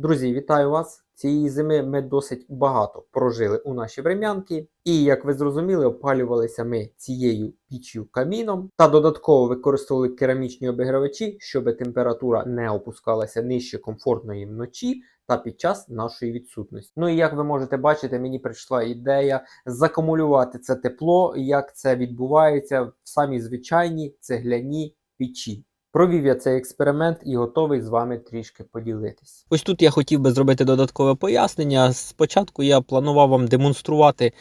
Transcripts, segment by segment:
Друзі, вітаю вас! Цієї зими ми досить багато прожили у нашій врем'янки, і як ви зрозуміли, опалювалися ми цією піччю каміном та додатково використовували керамічні обігрівачі, щоб температура не опускалася нижче комфортної вночі та під час нашої відсутності. Ну і як ви можете бачити, мені прийшла ідея закумулювати це тепло, як це відбувається в самій звичайній цегляні печі. Провів я цей експеримент і готовий з вами трішки поділитись. Ось тут я хотів би зробити додаткове пояснення. Спочатку я планував вам демонструвати е,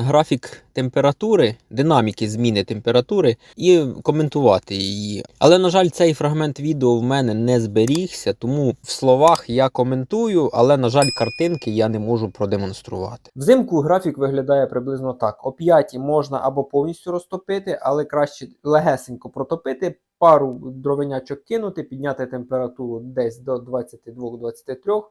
графік температури, динаміки зміни температури і коментувати її. Але, на жаль, цей фрагмент відео в мене не зберігся, тому в словах я коментую, але, на жаль, картинки я не можу продемонструвати. Взимку графік виглядає приблизно так: о 5 можна або повністю розтопити, але краще легесенько протопити. Пару дровенячок кинути, підняти температуру десь до 22-23,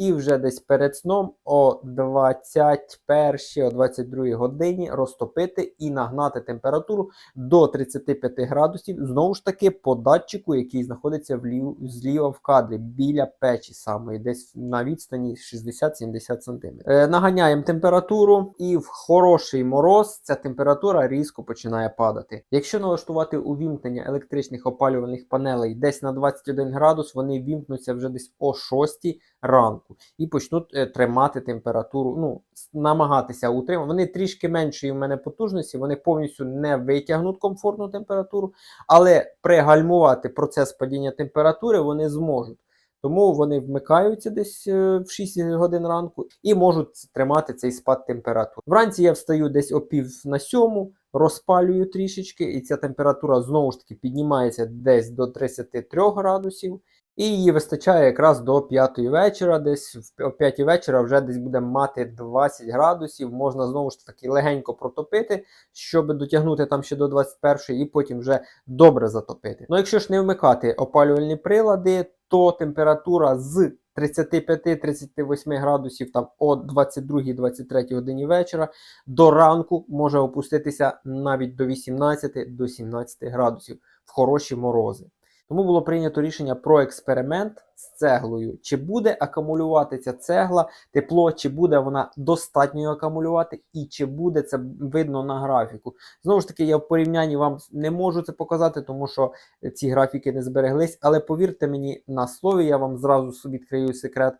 і вже десь перед сном о 21 о 22 годині розтопити і нагнати температуру до 35 градусів. Знову ж таки, по датчику, який знаходиться влів, зліва в кадрі, біля печі самої, десь на відстані 60-70 см. Е, наганяємо температуру, і в хороший мороз ця температура різко починає падати. Якщо налаштувати увімкнення електричних опалювальних панелей десь на 21 градус, вони вімкнуться вже десь о 6 ранку і почнуть е, тримати температуру, ну, намагатися утримати. Вони трішки меншої в мене потужності, вони повністю не витягнуть комфортну температуру, але пригальмувати процес падіння температури вони зможуть. Тому вони вмикаються десь е, в 6 годин ранку і можуть тримати цей спад температури. Вранці я встаю десь о пів на сьому, розпалюю трішечки, і ця температура знову ж таки піднімається десь до 33 градусів. І її вистачає якраз до 5 вечора, десь о 5 вечора вже десь буде мати 20 градусів. Можна знову ж таки легенько протопити, щоб дотягнути там ще до 21 і потім вже добре затопити. Ну якщо ж не вмикати опалювальні прилади, то температура з 35-38 градусів там о 22-23 годині вечора до ранку може опуститися навіть до 18-17 градусів в хороші морози. Тому було прийнято рішення про експеримент з цеглою. Чи буде акумулювати ця цегла тепло, чи буде вона достатньо акумулювати, і чи буде це видно на графіку. Знову ж таки, я в порівнянні вам не можу це показати, тому що ці графіки не збереглись. Але повірте мені на слові, я вам зразу відкрию секрет.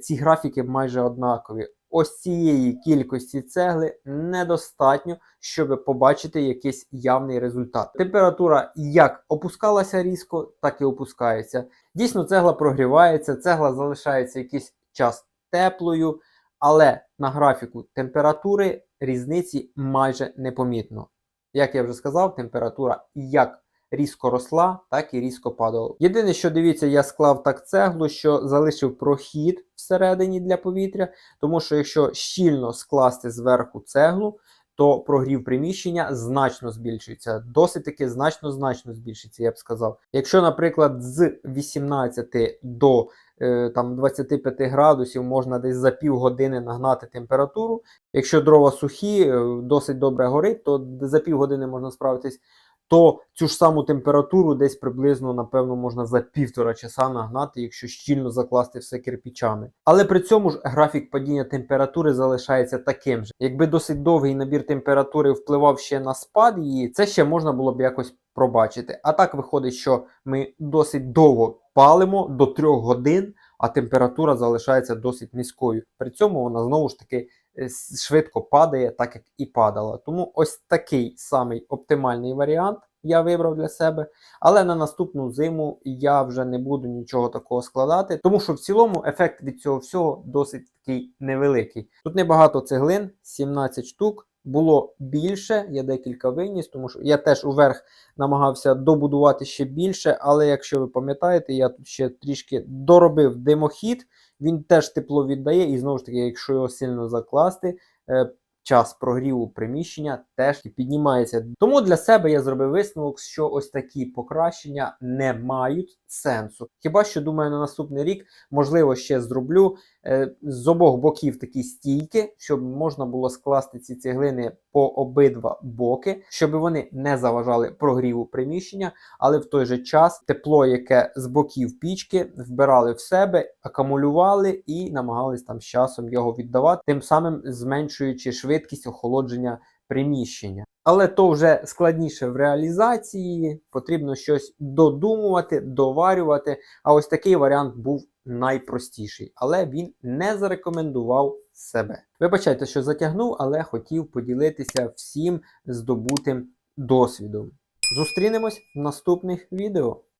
Ці графіки майже однакові. Ось цієї кількості цегли недостатньо, щоб побачити якийсь явний результат. Температура як опускалася різко, так і опускається. Дійсно, цегла прогрівається, цегла залишається якийсь час теплою, але на графіку температури різниці майже непомітно. Як я вже сказав, температура як різко росла, так і різко падала. Єдине, що дивіться, я склав так цеглу, що залишив прохід всередині для повітря, тому що якщо щільно скласти зверху цеглу, то прогрів приміщення значно збільшується. Досить таки значно значно збільшиться, я б сказав. Якщо, наприклад, з 18 до е, там 25 градусів можна десь за півгодини нагнати температуру. Якщо дрова сухі, е, досить добре горить, то за півгодини можна справитись. То цю ж саму температуру десь приблизно, напевно, можна за півтора часа нагнати, якщо щільно закласти все кирпічами. Але при цьому ж графік падіння температури залишається таким же. Якби досить довгий набір температури впливав ще на спад її, це ще можна було б якось пробачити. А так виходить, що ми досить довго палимо до 3 годин, а температура залишається досить низькою. При цьому вона знову ж таки швидко падає, так як і падала. Тому ось такий самий оптимальний варіант я вибрав для себе. Але на наступну зиму я вже не буду нічого такого складати, тому що в цілому ефект від цього всього досить такий невеликий. Тут небагато цеглин, 17 штук. Було більше, я декілька виніс, тому що я теж уверх намагався добудувати ще більше, але якщо ви пам'ятаєте, я тут ще трішки доробив димохід, він теж тепло віддає, і знову ж таки, якщо його сильно закласти, е, час прогріву приміщення теж піднімається. Тому для себе я зробив висновок, що ось такі покращення не мають сенсу. Хіба що думаю, на наступний рік можливо ще зроблю е, з обох боків такі стійки, щоб можна було скласти ці цеглини по обидва боки, щоб вони не заважали прогріву приміщення, але в той же час тепло, яке з боків пічки, вбирали в себе, акумулювали і намагались там з часом його віддавати, тим самим зменшуючи швидкість охолодження приміщення. Але то вже складніше в реалізації, потрібно щось додумувати, доварювати. А ось такий варіант був найпростіший, але він не зарекомендував себе. Вибачайте, що затягнув, але хотів поділитися всім здобутим досвідом. Зустрінемось в наступних відео.